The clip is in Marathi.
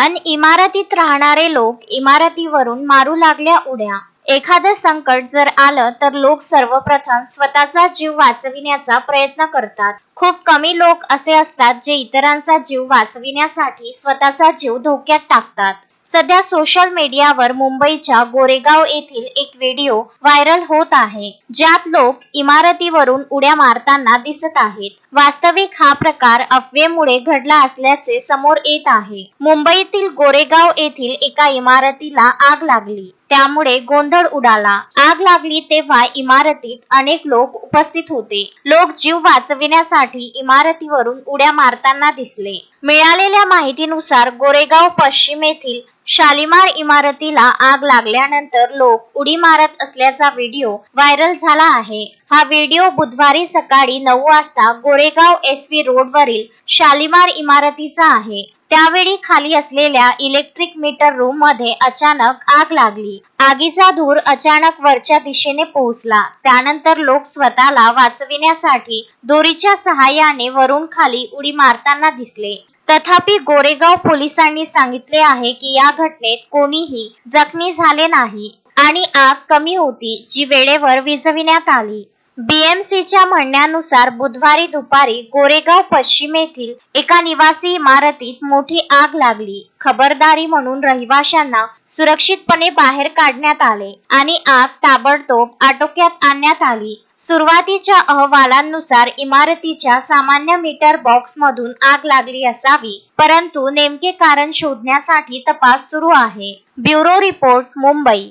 अन इमारतीत राहणारे लोक इमारतीवरून मारू लागल्या उड्या. एखादं संकट जर आलं तर लोक सर्वप्रथम स्वतःचा जीव वाचविण्याचा प्रयत्न करतात. खूप कमी लोक असे असतात जे इतरांचा जीव वाचविण्यासाठी स्वतःचा जीव धोक्यात टाकतात. सध्या सोशल मीडियावर मुंबईच्या गोरेगाव येथील एक व्हिडिओ व्हायरल होत आहे ज्यात लोक इमारतीवरून उड्या मारताना दिसत आहेत. वास्तविक हा प्रकार अफवेमुळे घडला असल्याचे समोर येत आहे. मुंबईतील गोरेगाव येथील एका इमारतीला आग लागली. त्यामुळे गोंधळ उडाला. आग लागली तेव्हा इमारतीत अनेक लोक उपस्थित होते. लोक जीव वाचविण्यासाठी इमारतीवरून उड्या मारताना दिसले. मिळालेल्या माहितीनुसार गोरेगाव पश्चिम येथील शालिमार इमारतीला आग लागल्यानंतर लोक उडी मारत असल्याचा व्हिडिओ व्हायरल झाला आहे. हा व्हिडिओ बुधवारी सकाळी नऊ वाजता गोरेगाव एस व्ही रोडवरील शालिमार इमारतीचा आहे. त्यावेळी खाली असलेल्या इलेक्ट्रिक मीटर रूममध्ये अचानक आग लागली. आगीचा धूर अचानक वरच्या दिशेने पोहोचला. त्यानंतर लोक स्वतःला वाचविण्यासाठी दोरीच्या सहाय्याने वरून खाली उडी मारताना दिसले. तथापि गोरेगाव पोलिसांनी सांगितले आहे की या घटनेत कोणीही जखमी झाले नाही आणि आग कमी होती जी वेळेवर विझविण्यात आली. बीएमसीच्या म्हणण्यानुसार बुधवारी दुपारी गोरेगाव पश्चिमेतील एका निवासी इमारतीत मोठी आग लागली. खबरदारी म्हणून रहिवाशांना सुरक्षितपणे बाहेर काढण्यात आले आणि आग ताबडतोब आटोक्यात आणण्यात आली. सुरुवातीच्या अहवालांनुसार इमारतीच्या सामान्य मीटर बॉक्स मधून आग लागली असावी. परंतु नेमके कारण शोधण्यासाठी तपास सुरू आहे. Bureau report Mumbai.